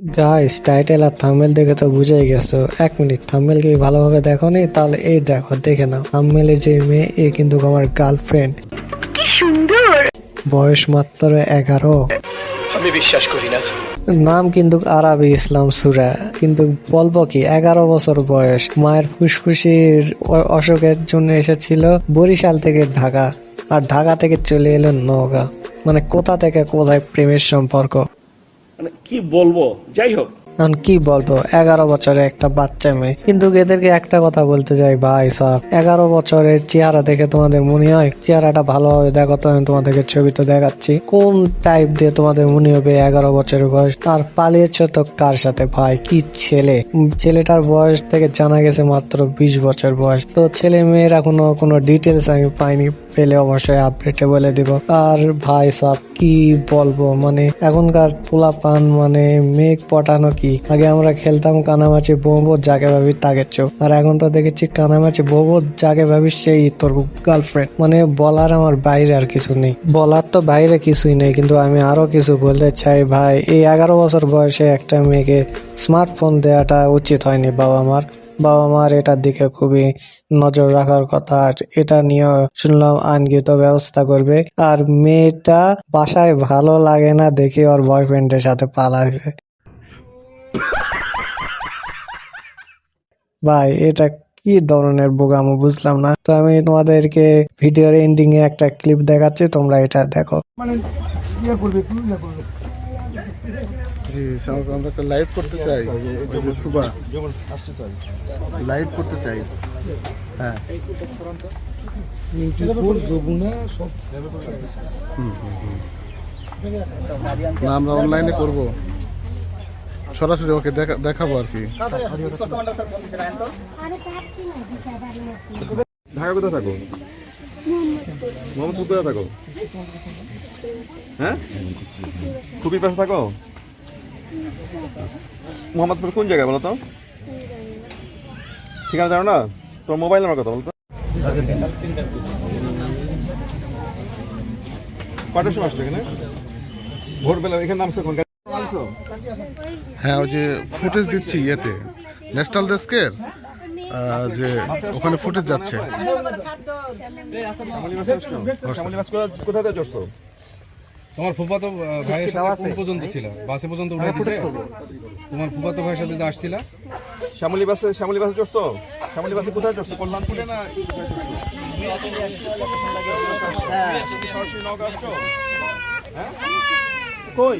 Guys title আর thumbnail দেখে তো বুঝেই গেছো। এক মিনিট থাম্বনেল কি ভালোভাবে দেখো নি তাহলে এই দেখো দেখে নাও। থাম্বনেলে যে মেয়ে এ কিন্তু আমার গার্লফ্রেন্ড কি সুন্দর! বয়স মাত্র এগারো। আমি বিশ্বাস করি না। নাম কিন্তু আরবি ইসলাম সুরা। কিন্তু বলব কি এগারো বছর বয়স। মায়ের ফুসফুসির অসুখের জন্য এসেছিল বরিশাল থেকে ঢাকা। আর ঢাকা থেকে চলে এলো নওগাঁ। মানে কোথা থেকে কোথায় প্রেমের সম্পর্ক? মানে কি বলব? যাই হোক। এখন কি বলব? এগারো বছরের একটা বাচ্চা মেয়ে। কিন্তু এদেরকে একটা কথা বলতে চাই, ভাই সাহ। এগারো বছরের চেহারা দেখে তোমাদের মনে হয়? চেহারাটা ভালোভাবে দেখো তো, আমি তোমাদেরকে ছবিতে দেখাচ্ছি। কোন টাইপ দিয়ে তোমাদের মনে হবে এগারো বছরের বয়স? আর পালিয়েছ তো কার সাথে, ভাই? কি ছেলে? ছেলেটার বয়স থেকে জানা গেছে মাত্র বিশ বছর বয়স। তো ছেলে মেয়েরা এখনও কোনো ডিটেলস আমি পাইনি। পেলে অবশ্যই আপডেটে বলে দিব। আর ভাই সাহ কি বলব? মানে এখনকার পোলাপান মানে মেঘ পটানো কি? আগে আমরা খেলতাম কানামাছি বোবো জাগে ভাবি তাকে চোখ। আর এখন তো দেখেছি কানামাছি বোবো জাগে ভাবি সেই তোর গার্লফ্রেন্ড মানে বলার আমার বাইরে আর কিছু নেই। বলার তো বাইরে কিছুই নেই, কিন্তু আমি আরও কিছু বলতে চাই ভাই। এই এগারো বছর বয়সে একটা মেয়েকে স্মার্টফোন দেওয়াটা উচিত হয়নি বাবা মার বাবা মার এটার দিকে খুবই নজর রাখার কথা। আর এটা নিয়ে শুনলাম আইনগত ব্যবস্থা করবে। আর মেয়েটা বাসায় ভালো লাগে না দেখে ওর বয়ফ্রেন্ডের সাথে পালাইছে। ভাই, এটা কি ধরনের বোগামো বুঝলাম না। তো আমি তোমাদেরকে ভিডিওর এন্ডিং এ একটা ক্লিপ দেখাচ্ছি, তোমরা এটা দেখো। জি স্যার, আমরা একটা লাইভ করতে চাই। সুবা লাইভ করতে চাই। হ্যাঁ। হুম, হুম, হুম। না আমরা অনলাইনে করব। সরাসরি ওকে দেখা দেখাবো আর কি। ঢাকা কোথায় থাকো? মোহাম্মদপুর কোথায় থাকো। হ্যাঁ? খুবই পাশে থাকো? মোহাম্মদপুর কোন জায়গায় বলো তো? ঠিকানা জানো না? তোর মোবাইল নাম্বার কথা বলো তো? কটার সময় আসছো এখানে? ভোরবেলা এখানে নামছো কোন হ্যাঁ ওই যে ফুটেজ দিচ্ছি ইয়েতে। ন্যাশনাল ডেস্কের যে ওখানে ফুটেজ যাচ্ছে। তোমার ফুফাতো ভাইয়ের সাথে কোন পর্যন্ত ছিল? বাসে পর্যন্ত উঠে দিছে? তোমার ফুফাতো ভাইয়ের সাথে যে আসছিলা? শ্যামলী বাসে শ্যামলী বাসে চড়ছো? শ্যামলী বাসে কোথায় চড়ছো? কল্যাণপুরে না আসছো হ্যাঁ? কই